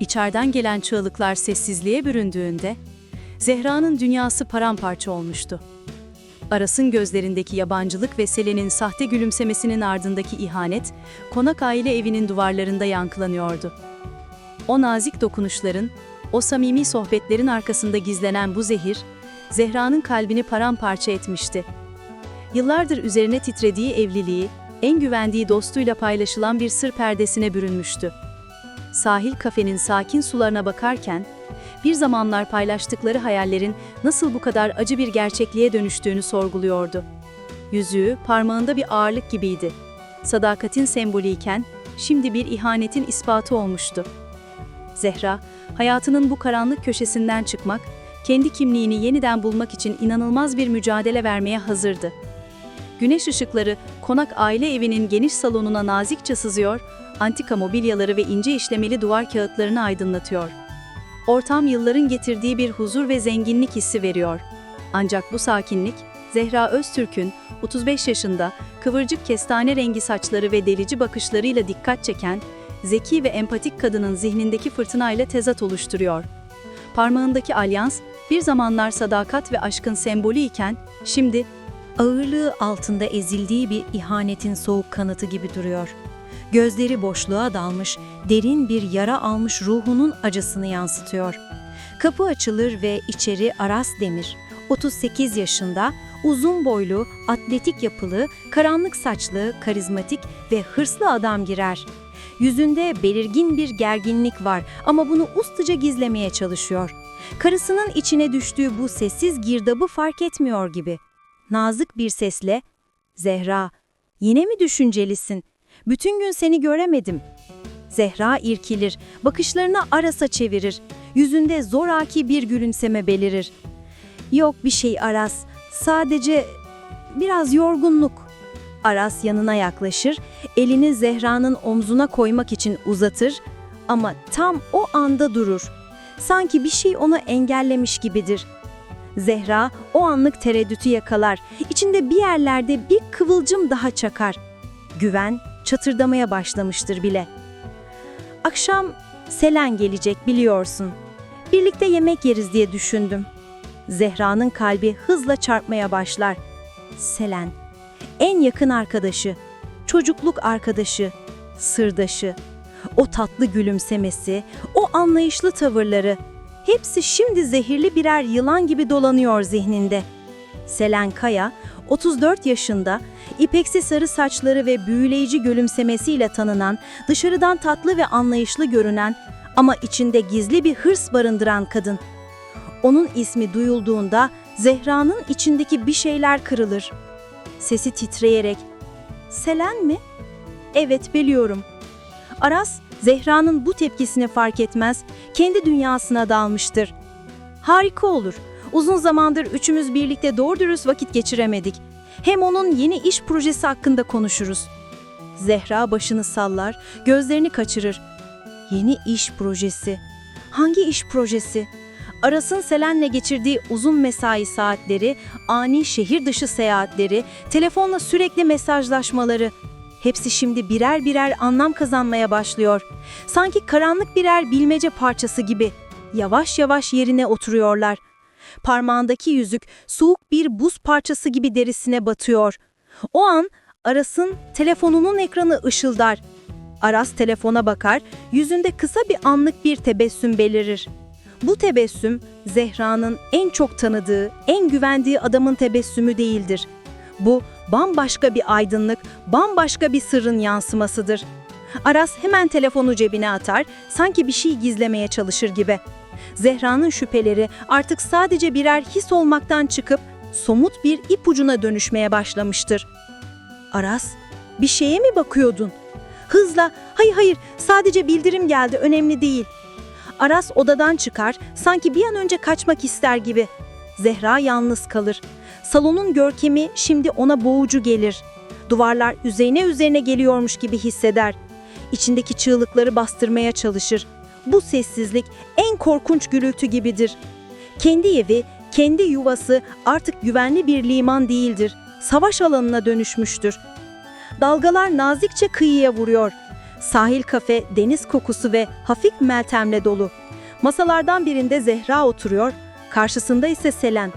İçeriden gelen çığlıklar sessizliğe büründüğünde, Zehra'nın dünyası paramparça olmuştu. Aras'ın gözlerindeki yabancılık ve Selen'in sahte gülümsemesinin ardındaki ihanet, konak aile evinin duvarlarında yankılanıyordu. O nazik dokunuşların, o samimi sohbetlerin arkasında gizlenen bu zehir, Zehra'nın kalbini paramparça etmişti. Yıllardır üzerine titrediği evliliği, en güvendiği dostuyla paylaşılan bir sır perdesine bürünmüştü. Sahil kafenin sakin sularına bakarken, bir zamanlar paylaştıkları hayallerin nasıl bu kadar acı bir gerçekliğe dönüştüğünü sorguluyordu. Yüzüğü parmağında bir ağırlık gibiydi. Sadakatin sembolüyken şimdi bir ihanetin ispatı olmuştu. Zehra, hayatının bu karanlık köşesinden çıkmak, kendi kimliğini yeniden bulmak için inanılmaz bir mücadele vermeye hazırdı. Güneş ışıkları konak aile evinin geniş salonuna nazikçe sızıyor, antika mobilyaları ve ince işlemeli duvar kağıtlarını aydınlatıyor. Ortam yılların getirdiği bir huzur ve zenginlik hissi veriyor. Ancak bu sakinlik, Zehra Öztürk'ün 35 yaşında kıvırcık kestane rengi saçları ve delici bakışlarıyla dikkat çeken, zeki ve empatik kadının zihnindeki fırtınayla tezat oluşturuyor. Parmağındaki alyans, bir zamanlar sadakat ve aşkın sembolü iken, şimdi ağırlığı altında ezildiği bir ihanetin soğuk kanıtı gibi duruyor. Gözleri boşluğa dalmış, derin bir yara almış ruhunun acısını yansıtıyor. Kapı açılır ve içeri Aras Demir, 38 yaşında, uzun boylu, atletik yapılı, karanlık saçlı, karizmatik ve hırslı adam girer. Yüzünde belirgin bir gerginlik var ama bunu ustaca gizlemeye çalışıyor. Karısının içine düştüğü bu sessiz girdabı fark etmiyor gibi. Nazik bir sesle, ''Zehra, yine mi düşüncelisin? Bütün gün seni göremedim.'' Zehra irkilir, bakışlarını Aras'a çevirir. Yüzünde zoraki bir gülümseme belirir. ''Yok bir şey Aras, sadece biraz yorgunluk.'' Aras yanına yaklaşır, elini Zehra'nın omzuna koymak için uzatır ama tam o anda durur. Sanki bir şey onu engellemiş gibidir. Zehra o anlık tereddütü yakalar. İçinde bir yerlerde bir kıvılcım daha çakar. Güven çatırdamaya başlamıştır bile. Akşam Selen gelecek biliyorsun. Birlikte yemek yeriz diye düşündüm. Zehra'nın kalbi hızla çarpmaya başlar. Selen, en yakın arkadaşı, çocukluk arkadaşı, sırdaşı, o tatlı gülümsemesi, o anlayışlı tavırları, hepsi şimdi zehirli birer yılan gibi dolanıyor zihninde. Selen Kaya, 34 yaşında, ipeksi sarı saçları ve büyüleyici gülümsemesiyle tanınan, dışarıdan tatlı ve anlayışlı görünen ama içinde gizli bir hırs barındıran kadın. Onun ismi duyulduğunda Zehra'nın içindeki bir şeyler kırılır. Sesi titreyerek, "Selen mi?" "Evet, biliyorum." Aras, Zehra'nın bu tepkisini fark etmez, kendi dünyasına dalmıştır. Harika olur. Uzun zamandır üçümüz birlikte doğru dürüst vakit geçiremedik. Hem onun yeni iş projesi hakkında konuşuruz. Zehra başını sallar, gözlerini kaçırır. Yeni iş projesi. Hangi iş projesi? Aras'ın Selen'le geçirdiği uzun mesai saatleri, ani şehir dışı seyahatleri, telefonla sürekli mesajlaşmaları. Hepsi şimdi birer birer anlam kazanmaya başlıyor. Sanki karanlık birer bilmece parçası gibi. Yavaş yavaş yerine oturuyorlar. Parmağındaki yüzük soğuk bir buz parçası gibi derisine batıyor. O an Aras'ın telefonunun ekranı ışıldar. Aras telefona bakar, yüzünde kısa bir anlık bir tebessüm belirir. Bu tebessüm Zehra'nın en çok tanıdığı, en güvendiği adamın tebessümü değildir. Bu bambaşka bir aydınlık, bambaşka bir sırrın yansımasıdır. Aras hemen telefonu cebine atar, sanki bir şey gizlemeye çalışır gibi. Zehra'nın şüpheleri artık sadece birer his olmaktan çıkıp somut bir ipucuna dönüşmeye başlamıştır. Aras, bir şeye mi bakıyordun? Hızla, hayır hayır sadece bildirim geldi önemli değil. Aras odadan çıkar, sanki bir an önce kaçmak ister gibi. Zehra yalnız kalır. Salonun görkemi şimdi ona boğucu gelir. Duvarlar üzerine üzerine geliyormuş gibi hisseder. İçindeki çığlıkları bastırmaya çalışır. Bu sessizlik en korkunç gürültü gibidir. Kendi evi, kendi yuvası artık güvenli bir liman değildir. Savaş alanına dönüşmüştür. Dalgalar nazikçe kıyıya vuruyor. Sahil kafe, deniz kokusu ve hafif meltemle dolu. Masalardan birinde Zehra oturuyor, karşısında ise Selen.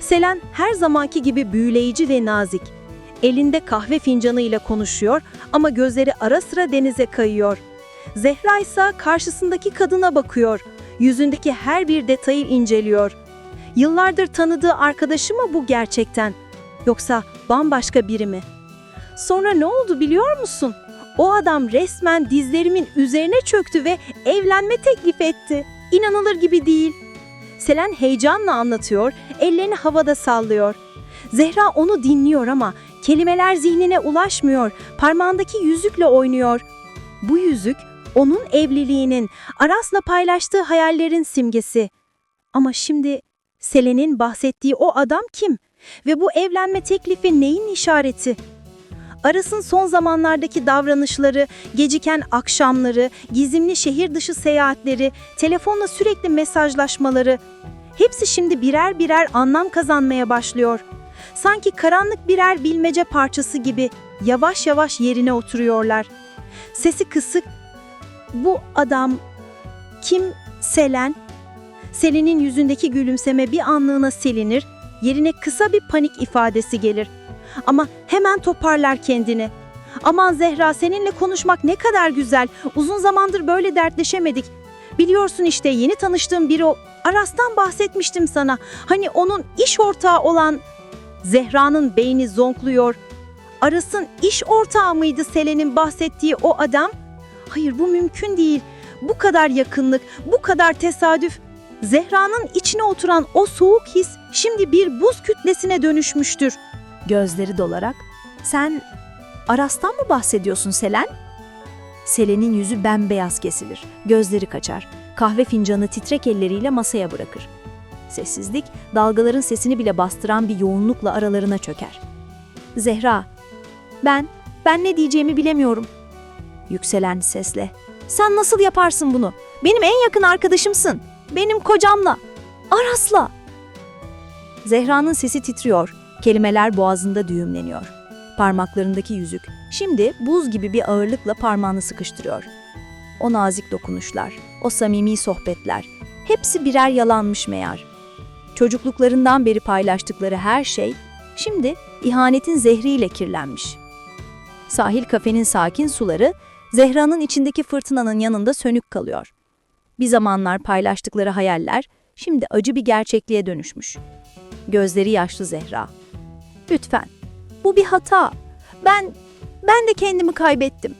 Selen her zamanki gibi büyüleyici ve nazik. Elinde kahve fincanıyla konuşuyor ama gözleri ara sıra denize kayıyor. Zehra ise karşısındaki kadına bakıyor. Yüzündeki her bir detayı inceliyor. Yıllardır tanıdığı arkadaşı mı bu gerçekten? Yoksa bambaşka biri mi? Sonra ne oldu biliyor musun? O adam resmen dizlerimin üzerine çöktü ve evlenme teklif etti. İnanılır gibi değil. Selen heyecanla anlatıyor, ellerini havada sallıyor. Zehra onu dinliyor ama kelimeler zihnine ulaşmıyor, parmağındaki yüzükle oynuyor. Bu yüzük onun evliliğinin, Aras'la paylaştığı hayallerin simgesi. Ama şimdi Selen'in bahsettiği o adam kim? Ve bu evlenme teklifi neyin işareti? Aras'ın son zamanlardaki davranışları, geciken akşamları, gizemli şehir dışı seyahatleri, telefonla sürekli mesajlaşmaları hepsi şimdi birer birer anlam kazanmaya başlıyor. Sanki karanlık birer bilmece parçası gibi yavaş yavaş yerine oturuyorlar. Sesi kısık. Bu adam kim? Selen. Selen'in yüzündeki gülümseme bir anlığına silinir, yerine kısa bir panik ifadesi gelir. Ama hemen toparlar kendini. Aman Zehra seninle konuşmak ne kadar güzel. Uzun zamandır böyle dertleşemedik. Biliyorsun işte yeni tanıştığım biri o. Aras'tan bahsetmiştim sana. Hani onun iş ortağı olan... Zehra'nın beyni zonkluyor. Aras'ın iş ortağı mıydı Selen'in bahsettiği o adam? Hayır bu mümkün değil. Bu kadar yakınlık, bu kadar tesadüf. Zehra'nın içine oturan o soğuk his şimdi bir buz kütlesine dönüşmüştür. Gözleri dolarak, sen Aras'tan mı bahsediyorsun Selen? Selen'in yüzü bembeyaz kesilir, gözleri kaçar, kahve fincanı titrek elleriyle masaya bırakır. Sessizlik, dalgaların sesini bile bastıran bir yoğunlukla aralarına çöker. Zehra, ben, ben ne diyeceğimi bilemiyorum. Yükselen sesle, sen nasıl yaparsın bunu? Benim en yakın arkadaşımsın. Benim kocamla, Aras'la. Zehra'nın sesi titriyor, kelimeler boğazında düğümleniyor. Parmaklarındaki yüzük şimdi buz gibi bir ağırlıkla parmağını sıkıştırıyor. O nazik dokunuşlar, o samimi sohbetler, hepsi birer yalanmış meğer. Çocukluklarından beri paylaştıkları her şey şimdi ihanetin zehriyle kirlenmiş. Sahil kafenin sakin suları Zehra'nın içindeki fırtınanın yanında sönük kalıyor. Bir zamanlar paylaştıkları hayaller şimdi acı bir gerçekliğe dönüşmüş. Gözleri yaşlı Zehra. Lütfen. Bu bir hata. Ben ben de kendimi kaybettim.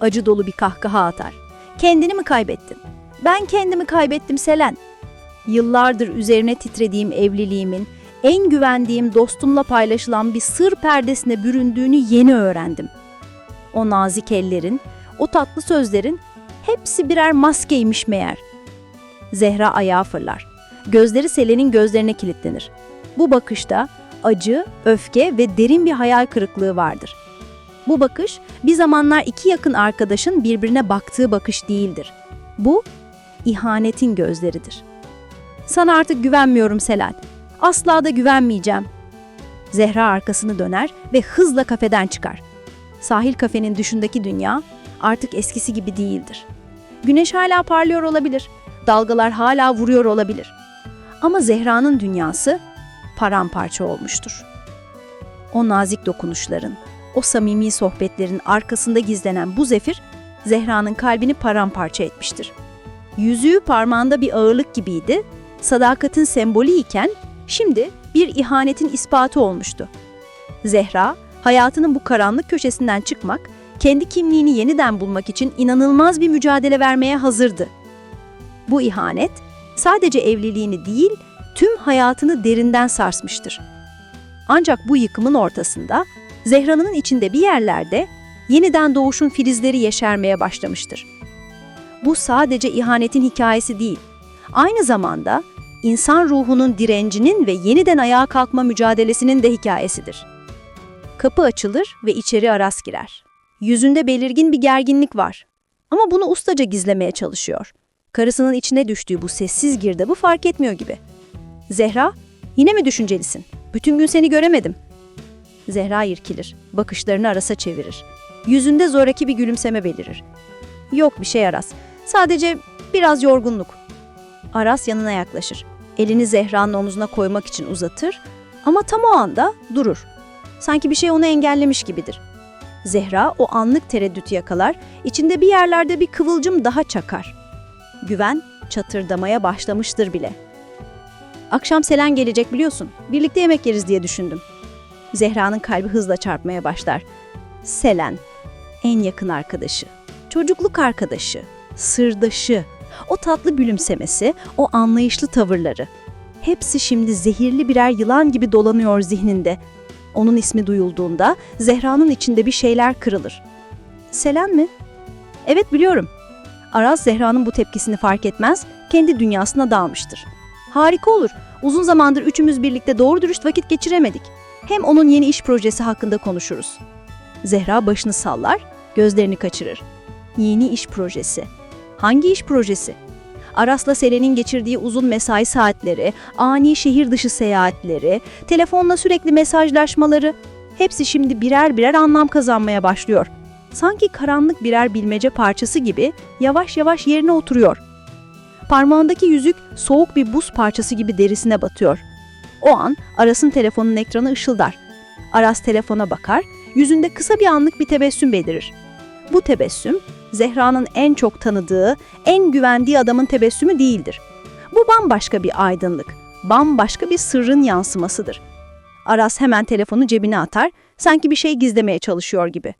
Acı dolu bir kahkaha atar. Kendini mi kaybettin? Ben kendimi kaybettim Selen. Yıllardır üzerine titrediğim evliliğimin, en güvendiğim dostumla paylaşılan bir sır perdesine büründüğünü yeni öğrendim. O nazik ellerin, o tatlı sözlerin hepsi birer maskeymiş meğer. Zehra ayağa fırlar. Gözleri Selen'in gözlerine kilitlenir. Bu bakışta acı, öfke ve derin bir hayal kırıklığı vardır. Bu bakış bir zamanlar iki yakın arkadaşın birbirine baktığı bakış değildir. Bu ihanetin gözleridir. Sana artık güvenmiyorum Selen. Asla da güvenmeyeceğim. Zehra arkasını döner ve hızla kafeden çıkar. Sahil kafenin dışındaki dünya artık eskisi gibi değildir. Güneş hala parlıyor olabilir. Dalgalar hala vuruyor olabilir. Ama Zehra'nın dünyası paramparça olmuştur. O nazik dokunuşların, o samimi sohbetlerin arkasında gizlenen bu zefir, Zehra'nın kalbini paramparça etmiştir. Yüzüğü parmağında bir ağırlık gibiydi, sadakatin sembolü iken şimdi bir ihanetin ispatı olmuştu. Zehra, hayatının bu karanlık köşesinden çıkmak, kendi kimliğini yeniden bulmak için inanılmaz bir mücadele vermeye hazırdı. Bu ihanet, sadece evliliğini değil, tüm hayatını derinden sarsmıştır. Ancak bu yıkımın ortasında Zehra'nın içinde bir yerlerde yeniden doğuşun filizleri yeşermeye başlamıştır. Bu sadece ihanetin hikayesi değil, aynı zamanda insan ruhunun direncinin ve yeniden ayağa kalkma mücadelesinin de hikayesidir. Kapı açılır ve içeri Aras girer. Yüzünde belirgin bir gerginlik var. Ama bunu ustaca gizlemeye çalışıyor. Karısının içine düştüğü bu sessiz girdabı fark etmiyor gibi. Zehra, yine mi düşüncelisin? Bütün gün seni göremedim. Zehra irkilir, bakışlarını Aras'a çevirir. Yüzünde zoraki bir gülümseme belirir. Yok bir şey Aras. Sadece biraz yorgunluk. Aras yanına yaklaşır. Elini Zehra'nın omzuna koymak için uzatır ama tam o anda durur. Sanki bir şey onu engellemiş gibidir. Zehra o anlık tereddütü yakalar, içinde bir yerlerde bir kıvılcım daha çakar. Güven çatırdamaya başlamıştır bile. Akşam Selen gelecek biliyorsun. Birlikte yemek yeriz diye düşündüm. Zehra'nın kalbi hızla çarpmaya başlar. Selen, en yakın arkadaşı, çocukluk arkadaşı, sırdaşı, o tatlı gülümsemesi, o anlayışlı tavırları. Hepsi şimdi zehirli birer yılan gibi dolanıyor zihninde. Onun ismi duyulduğunda Zehra'nın içinde bir şeyler kırılır. Selen mi? Evet biliyorum. Aras Zehra'nın bu tepkisini fark etmez, kendi dünyasına dalmıştır. Harika olur. Uzun zamandır üçümüz birlikte doğru dürüst vakit geçiremedik. Hem onun yeni iş projesi hakkında konuşuruz. Zehra başını sallar, gözlerini kaçırır. Yeni iş projesi. Hangi iş projesi? Aras'la Selen'in geçirdiği uzun mesai saatleri, ani şehir dışı seyahatleri, telefonla sürekli mesajlaşmaları hepsi şimdi birer birer anlam kazanmaya başlıyor. Sanki karanlık birer bilmece parçası gibi yavaş yavaş yerine oturuyor. Parmağındaki yüzük soğuk bir buz parçası gibi derisine batıyor. O an Aras'ın telefonun ekranı ışıldar. Aras telefona bakar, yüzünde kısa bir anlık bir tebessüm belirir. Bu tebessüm, Zehra'nın en çok tanıdığı, en güvendiği adamın tebessümü değildir. Bu bambaşka bir aydınlık, bambaşka bir sırrın yansımasıdır. Aras hemen telefonu cebine atar, sanki bir şey gizlemeye çalışıyor gibi.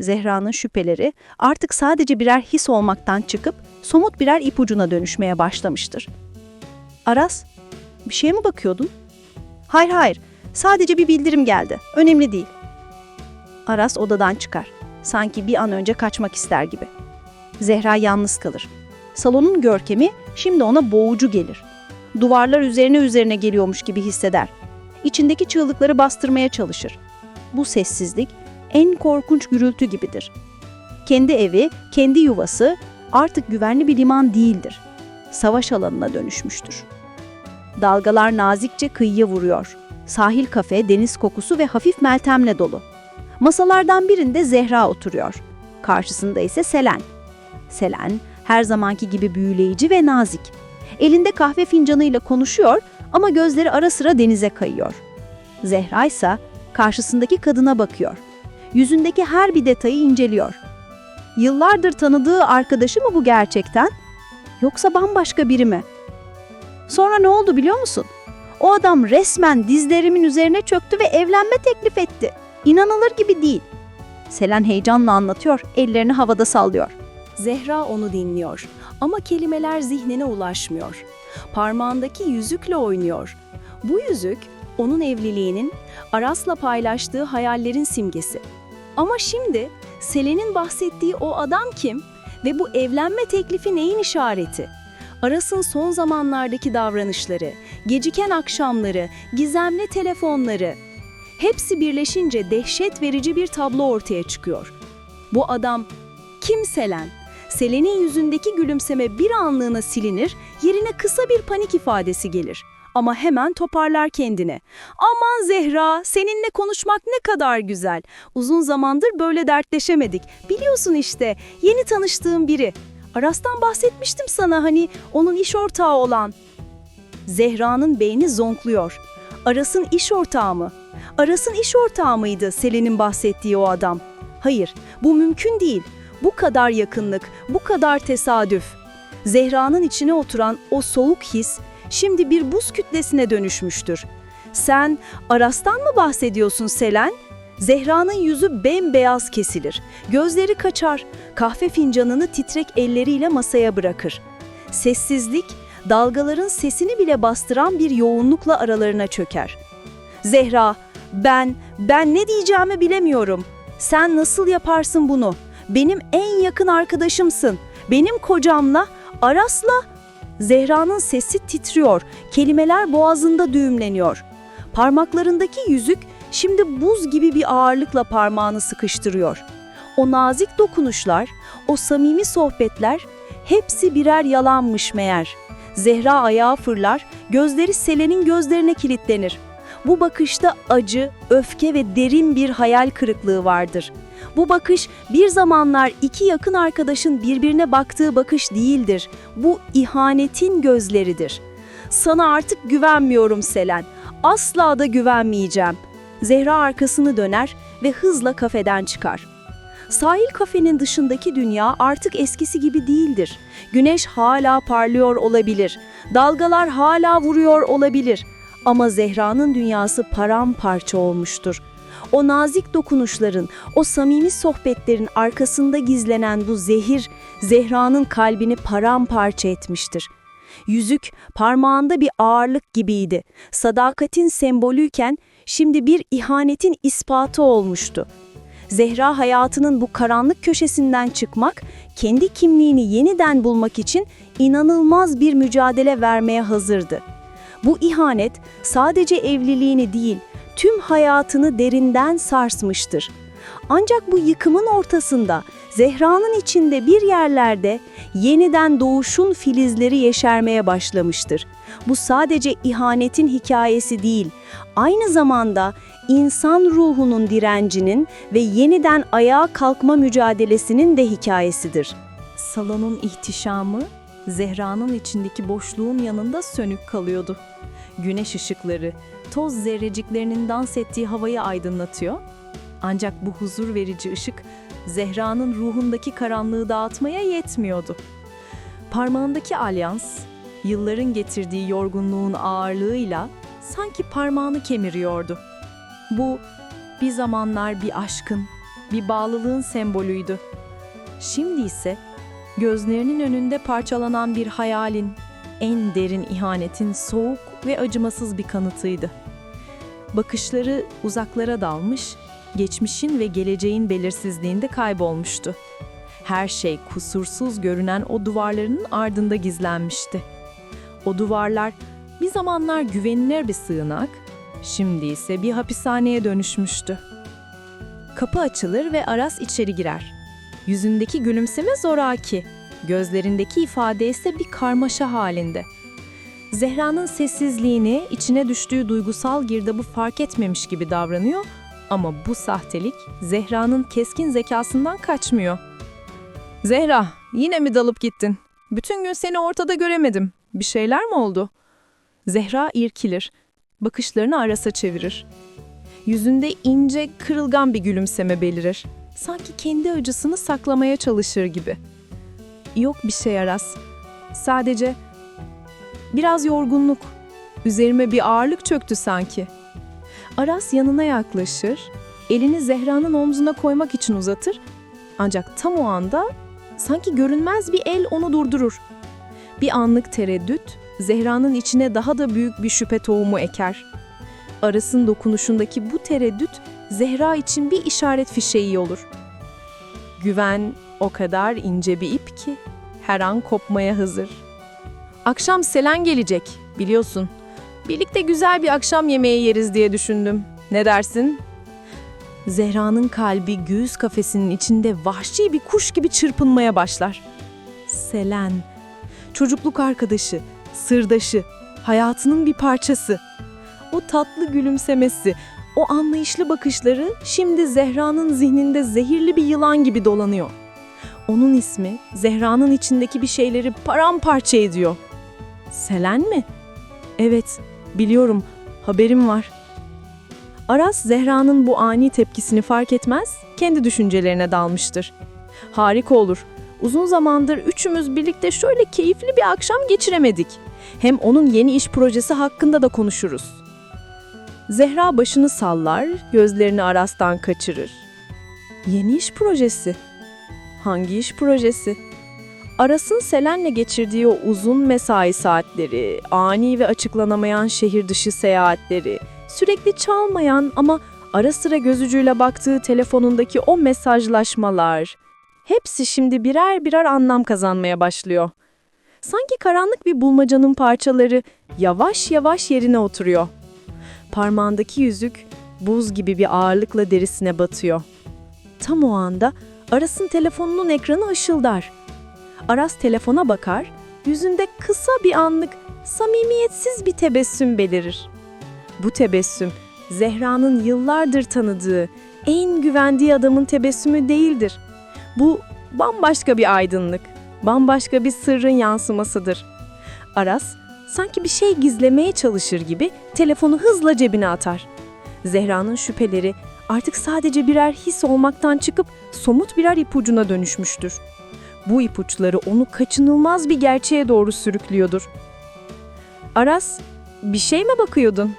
Zehra'nın şüpheleri artık sadece birer his olmaktan çıkıp somut birer ipucuna dönüşmeye başlamıştır. Aras, bir şeye mi bakıyordun? Hayır hayır, sadece bir bildirim geldi. Önemli değil. Aras odadan çıkar. Sanki bir an önce kaçmak ister gibi. Zehra yalnız kalır. Salonun görkemi şimdi ona boğucu gelir. Duvarlar üzerine üzerine geliyormuş gibi hisseder. İçindeki çığlıkları bastırmaya çalışır. Bu sessizlik en korkunç gürültü gibidir. Kendi evi, kendi yuvası artık güvenli bir liman değildir. Savaş alanına dönüşmüştür. Dalgalar nazikçe kıyıya vuruyor. Sahil kafe deniz kokusu ve hafif meltemle dolu. Masalardan birinde Zehra oturuyor. Karşısında ise Selen. Selen her zamanki gibi büyüleyici ve nazik. Elinde kahve fincanıyla konuşuyor ama gözleri ara sıra denize kayıyor. Zehra ise karşısındaki kadına bakıyor. Yüzündeki her bir detayı inceliyor. Yıllardır tanıdığı arkadaşı mı bu gerçekten? Yoksa bambaşka biri mi? Sonra ne oldu biliyor musun? O adam resmen dizlerimin üzerine çöktü ve evlenme teklif etti. İnanılır gibi değil. Selen heyecanla anlatıyor, ellerini havada sallıyor. Zehra onu dinliyor ama kelimeler zihnine ulaşmıyor. Parmağındaki yüzükle oynuyor. Bu yüzük onun evliliğinin, Aras'la paylaştığı hayallerin simgesi. Ama şimdi Selen'in bahsettiği o adam kim ve bu evlenme teklifi neyin işareti? Aras'ın son zamanlardaki davranışları, geciken akşamları, gizemli telefonları hepsi birleşince dehşet verici bir tablo ortaya çıkıyor. Bu adam kim Selen? Selen'in yüzündeki gülümseme bir anlığına silinir, yerine kısa bir panik ifadesi gelir. Ama hemen toparlar kendini. Aman Zehra, seninle konuşmak ne kadar güzel. Uzun zamandır böyle dertleşemedik. Biliyorsun işte, yeni tanıştığım biri. Aras'tan bahsetmiştim sana hani onun iş ortağı olan. Zehra'nın beyni zonkluyor. Aras'ın iş ortağı mı? Aras'ın iş ortağı mıydı Selen'in bahsettiği o adam? Hayır, bu mümkün değil. Bu kadar yakınlık, bu kadar tesadüf. Zehra'nın içine oturan o soğuk his şimdi bir buz kütlesine dönüşmüştür. Sen Aras'tan mı bahsediyorsun Selen? Zehra'nın yüzü bembeyaz kesilir. Gözleri kaçar. Kahve fincanını titrek elleriyle masaya bırakır. Sessizlik, dalgaların sesini bile bastıran bir yoğunlukla aralarına çöker. Zehra, ben, ben ne diyeceğimi bilemiyorum. Sen nasıl yaparsın bunu? Benim en yakın arkadaşımsın. Benim kocamla, Aras'la. Zehra'nın sesi titriyor, kelimeler boğazında düğümleniyor. Parmaklarındaki yüzük şimdi buz gibi bir ağırlıkla parmağını sıkıştırıyor. O nazik dokunuşlar, o samimi sohbetler hepsi birer yalanmış meğer. Zehra ayağa fırlar, gözleri Selen'in gözlerine kilitlenir. Bu bakışta acı, öfke ve derin bir hayal kırıklığı vardır. Bu bakış bir zamanlar iki yakın arkadaşın birbirine baktığı bakış değildir. Bu ihanetin gözleridir. Sana artık güvenmiyorum Selen. Asla da güvenmeyeceğim. Zehra arkasını döner ve hızla kafeden çıkar. Sahil kafenin dışındaki dünya artık eskisi gibi değildir. Güneş hala parlıyor olabilir. Dalgalar hala vuruyor olabilir. Ama Zehra'nın dünyası paramparça olmuştur. O nazik dokunuşların, o samimi sohbetlerin arkasında gizlenen bu zehir, Zehra'nın kalbini paramparça etmiştir. Yüzük parmağında bir ağırlık gibiydi. Sadakatin sembolüyken şimdi bir ihanetin ispatı olmuştu. Zehra hayatının bu karanlık köşesinden çıkmak, kendi kimliğini yeniden bulmak için inanılmaz bir mücadele vermeye hazırdı. Bu ihanet sadece evliliğini değil, tüm hayatını derinden sarsmıştır. Ancak bu yıkımın ortasında Zehra'nın içinde bir yerlerde yeniden doğuşun filizleri yeşermeye başlamıştır. Bu sadece ihanetin hikayesi değil, aynı zamanda insan ruhunun direncinin ve yeniden ayağa kalkma mücadelesinin de hikayesidir. Salonun ihtişamı, Zehra'nın içindeki boşluğun yanında sönük kalıyordu. Güneş ışıkları, toz zerreciklerinin dans ettiği havayı aydınlatıyor. Ancak bu huzur verici ışık, Zehra'nın ruhundaki karanlığı dağıtmaya yetmiyordu. Parmağındaki alyans, yılların getirdiği yorgunluğun ağırlığıyla sanki parmağını kemiriyordu. Bu, bir zamanlar bir aşkın, bir bağlılığın sembolüydü. Şimdi ise gözlerinin önünde parçalanan bir hayalin, en derin ihanetin soğuk ve acımasız bir kanıtıydı. Bakışları uzaklara dalmış, geçmişin ve geleceğin belirsizliğinde kaybolmuştu. Her şey kusursuz görünen o duvarların ardında gizlenmişti. O duvarlar bir zamanlar güvenilir bir sığınak, şimdi ise bir hapishaneye dönüşmüştü. Kapı açılır ve Aras içeri girer. Yüzündeki gülümseme zoraki, gözlerindeki ifade ise bir karmaşa halinde. Zehra'nın sessizliğini, içine düştüğü duygusal girdabı fark etmemiş gibi davranıyor ama bu sahtelik Zehra'nın keskin zekasından kaçmıyor. Zehra, yine mi dalıp gittin? Bütün gün seni ortada göremedim. Bir şeyler mi oldu? Zehra irkilir. Bakışlarını Aras'a çevirir. Yüzünde ince, kırılgan bir gülümseme belirir. Sanki kendi acısını saklamaya çalışır gibi. Yok bir şey Aras. Sadece biraz yorgunluk. Üzerime bir ağırlık çöktü sanki. Aras yanına yaklaşır, elini Zehra'nın omzuna koymak için uzatır. Ancak tam o anda sanki görünmez bir el onu durdurur. Bir anlık tereddüt, Zehra'nın içine daha da büyük bir şüphe tohumu eker. Aras'ın dokunuşundaki bu tereddüt Zehra için bir işaret fişeği olur. Güven o kadar ince bir ip ki her an kopmaya hazır. Akşam Selen gelecek, biliyorsun. Birlikte güzel bir akşam yemeği yeriz diye düşündüm. Ne dersin? Zehra'nın kalbi göğüs kafesinin içinde vahşi bir kuş gibi çırpınmaya başlar. Selen, çocukluk arkadaşı, sırdaşı, hayatının bir parçası. O tatlı gülümsemesi, o anlayışlı bakışları şimdi Zehra'nın zihninde zehirli bir yılan gibi dolanıyor. Onun ismi Zehra'nın içindeki bir şeyleri paramparça ediyor. Selen mi? Evet, biliyorum. Haberim var. Aras Zehra'nın bu ani tepkisini fark etmez, kendi düşüncelerine dalmıştır. Harika olur. Uzun zamandır üçümüz birlikte şöyle keyifli bir akşam geçiremedik. Hem onun yeni iş projesi hakkında da konuşuruz. Zehra başını sallar, gözlerini Aras'tan kaçırır. Yeni iş projesi. Hangi iş projesi? Aras'ın Selen'le geçirdiği o uzun mesai saatleri, ani ve açıklanamayan şehir dışı seyahatleri, sürekli çalmayan ama ara sıra gözücüyle baktığı telefonundaki o mesajlaşmalar, hepsi şimdi birer birer anlam kazanmaya başlıyor. Sanki karanlık bir bulmacanın parçaları yavaş yavaş yerine oturuyor. Parmağındaki yüzük buz gibi bir ağırlıkla derisine batıyor. Tam o anda Aras'ın telefonunun ekranı ışıldar. Aras telefona bakar, yüzünde kısa bir anlık samimiyetsiz bir tebessüm belirir. Bu tebessüm Zehra'nın yıllardır tanıdığı, en güvendiği adamın tebessümü değildir. Bu bambaşka bir aydınlık, bambaşka bir sırrın yansımasıdır. Aras sanki bir şey gizlemeye çalışır gibi telefonu hızla cebine atar. Zehra'nın şüpheleri artık sadece birer his olmaktan çıkıp somut birer ipucuna dönüşmüştür. Bu ipuçları onu kaçınılmaz bir gerçeğe doğru sürüklüyordur. Aras, bir şey mi bakıyordun?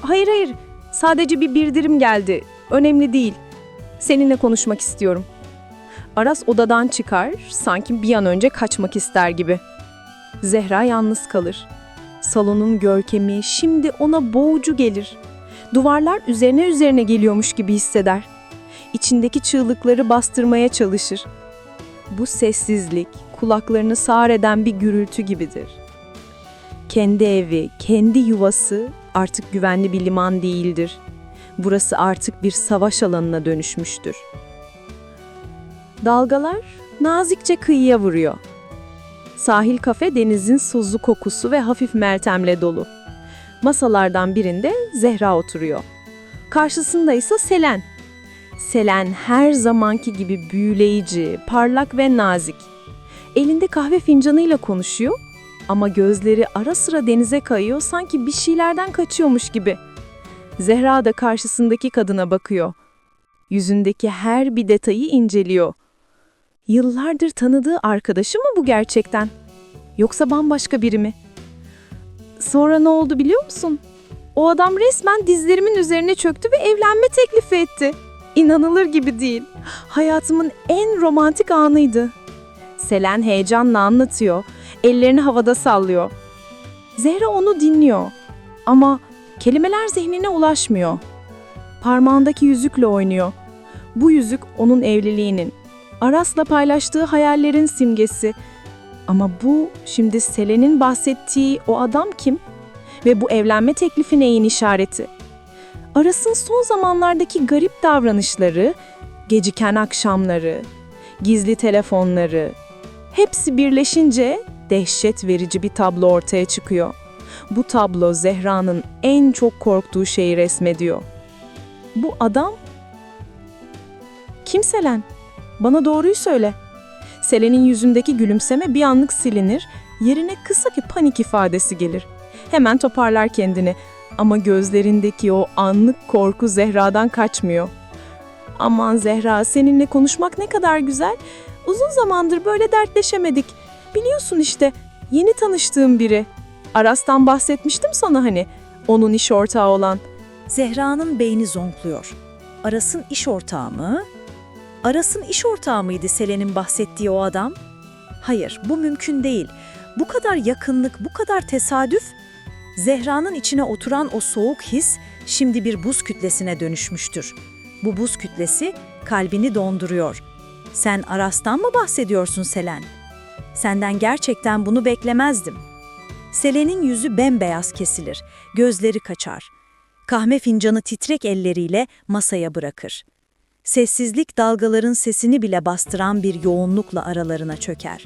Hayır hayır, sadece bir bildirim geldi. Önemli değil. Seninle konuşmak istiyorum. Aras odadan çıkar, sanki bir an önce kaçmak ister gibi. Zehra yalnız kalır. Salonun görkemi şimdi ona boğucu gelir. Duvarlar üzerine üzerine geliyormuş gibi hisseder. İçindeki çığlıkları bastırmaya çalışır. Bu sessizlik kulaklarını sağır eden bir gürültü gibidir. Kendi evi, kendi yuvası artık güvenli bir liman değildir. Burası artık bir savaş alanına dönüşmüştür. Dalgalar nazikçe kıyıya vuruyor. Sahil kafe denizin suzlu kokusu ve hafif meltemle dolu. Masalardan birinde Zehra oturuyor. Karşısında ise Selen. Selen her zamanki gibi büyüleyici, parlak ve nazik. Elinde kahve fincanıyla konuşuyor ama gözleri ara sıra denize kayıyor sanki bir şeylerden kaçıyormuş gibi. Zehra da karşısındaki kadına bakıyor. Yüzündeki her bir detayı inceliyor. Yıllardır tanıdığı arkadaşı mı bu gerçekten? Yoksa bambaşka biri mi? Sonra ne oldu biliyor musun? O adam resmen dizlerimin üzerine çöktü ve evlenme teklifi etti. İnanılır gibi değil. Hayatımın en romantik anıydı. Selen heyecanla anlatıyor. Ellerini havada sallıyor. Zehra onu dinliyor. Ama kelimeler zihnine ulaşmıyor. Parmağındaki yüzükle oynuyor. Bu yüzük onun evliliğinin, Aras'la paylaştığı hayallerin simgesi. Ama bu şimdi Selen'in bahsettiği o adam kim? Ve bu evlenme teklifi neyin işareti? Aras'ın son zamanlardaki garip davranışları, geciken akşamları, gizli telefonları, hepsi birleşince dehşet verici bir tablo ortaya çıkıyor. Bu tablo Zehra'nın en çok korktuğu şeyi resmediyor. Bu adam kim Selen? Bana doğruyu söyle. Selen'in yüzündeki gülümseme bir anlık silinir, yerine kısa bir panik ifadesi gelir. Hemen toparlar kendini ama gözlerindeki o anlık korku Zehra'dan kaçmıyor. Aman Zehra, seninle konuşmak ne kadar güzel. Uzun zamandır böyle dertleşemedik. Biliyorsun işte, yeni tanıştığım biri. Aras'tan bahsetmiştim sana hani, onun iş ortağı olan. Zehra'nın beyni zonkluyor. Aras'ın iş ortağı mı? Aras'ın iş ortağı mıydı Selen'in bahsettiği o adam? Hayır, bu mümkün değil. Bu kadar yakınlık, bu kadar tesadüf. Zehra'nın içine oturan o soğuk his şimdi bir buz kütlesine dönüşmüştür. Bu buz kütlesi kalbini donduruyor. Sen Aras'tan mı bahsediyorsun Selen? Senden gerçekten bunu beklemezdim. Selen'in yüzü bembeyaz kesilir, gözleri kaçar. Kahve fincanı titrek elleriyle masaya bırakır. Sessizlik dalgaların sesini bile bastıran bir yoğunlukla aralarına çöker.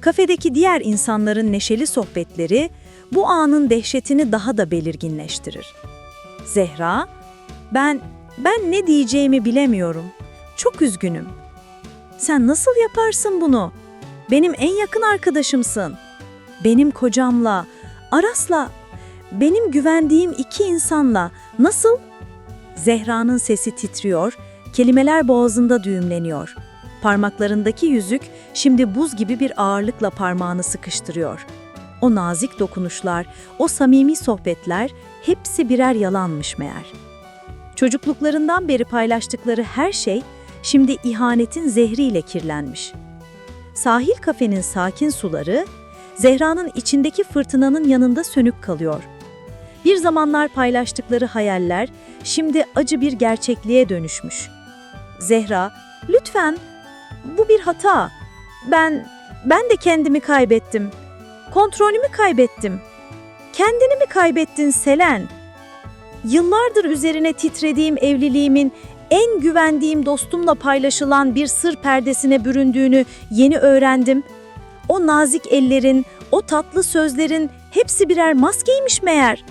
Kafedeki diğer insanların neşeli sohbetleri bu anın dehşetini daha da belirginleştirir. Zehra, ben ben ne diyeceğimi bilemiyorum. Çok üzgünüm. Sen nasıl yaparsın bunu? Benim en yakın arkadaşımsın. Benim kocamla, Aras'la, benim güvendiğim iki insanla nasıl? Zehra'nın sesi titriyor, kelimeler boğazında düğümleniyor. Parmaklarındaki yüzük şimdi buz gibi bir ağırlıkla parmağını sıkıştırıyor. O nazik dokunuşlar, o samimi sohbetler hepsi birer yalanmış meğer. Çocukluklarından beri paylaştıkları her şey şimdi ihanetin zehriyle kirlenmiş. Sahil kafenin sakin suları Zehra'nın içindeki fırtınanın yanında sönük kalıyor. Bir zamanlar paylaştıkları hayaller şimdi acı bir gerçekliğe dönüşmüş. Zehra, lütfen bu bir hata. Ben ben de kendimi kaybettim. Kontrolümü kaybettim. Kendini mi kaybettin Selen? Yıllardır üzerine titrediğim evliliğimin en güvendiğim dostumla paylaşılan bir sır perdesine büründüğünü yeni öğrendim. O nazik ellerin, o tatlı sözlerin hepsi birer maskeymiş meğer.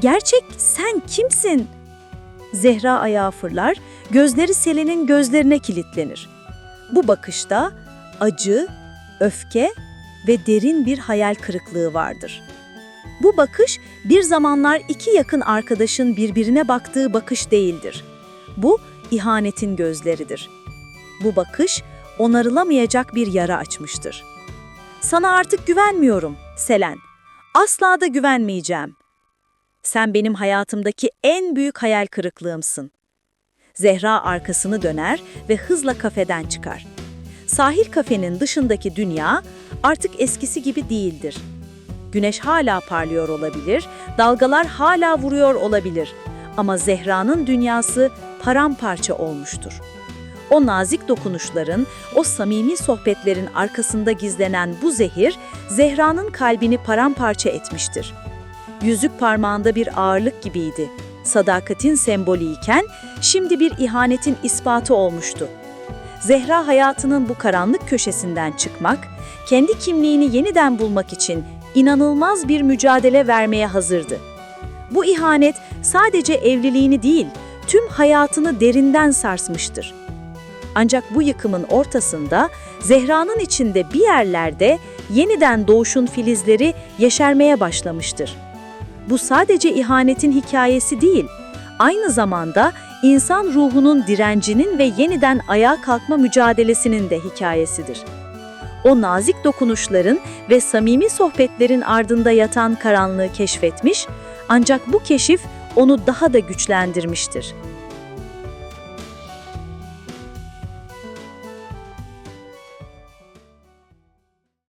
Gerçek sen kimsin? Zehra ayağa fırlar, gözleri Selen'in gözlerine kilitlenir. Bu bakışta acı, öfke ve derin bir hayal kırıklığı vardır. Bu bakış bir zamanlar iki yakın arkadaşın birbirine baktığı bakış değildir. Bu ihanetin gözleridir. Bu bakış onarılamayacak bir yara açmıştır. Sana artık güvenmiyorum, Selen. Asla da güvenmeyeceğim. Sen benim hayatımdaki en büyük hayal kırıklığımsın. Zehra arkasını döner ve hızla kafeden çıkar. Sahil kafenin dışındaki dünya artık eskisi gibi değildir. Güneş hala parlıyor olabilir, dalgalar hala vuruyor olabilir ama Zehra'nın dünyası paramparça olmuştur. O nazik dokunuşların, o samimi sohbetlerin arkasında gizlenen bu zehir, Zehra'nın kalbini paramparça etmiştir. Yüzük parmağında bir ağırlık gibiydi. Sadakatin sembolü iken şimdi bir ihanetin ispatı olmuştu. Zehra hayatının bu karanlık köşesinden çıkmak, kendi kimliğini yeniden bulmak için inanılmaz bir mücadele vermeye hazırdı. Bu ihanet sadece evliliğini değil, tüm hayatını derinden sarsmıştır. Ancak bu yıkımın ortasında Zehra'nın içinde bir yerlerde yeniden doğuşun filizleri yeşermeye başlamıştır. Bu sadece ihanetin hikayesi değil, aynı zamanda insan ruhunun direncinin ve yeniden ayağa kalkma mücadelesinin de hikayesidir. O nazik dokunuşların ve samimi sohbetlerin ardında yatan karanlığı keşfetmiş, ancak bu keşif onu daha da güçlendirmiştir.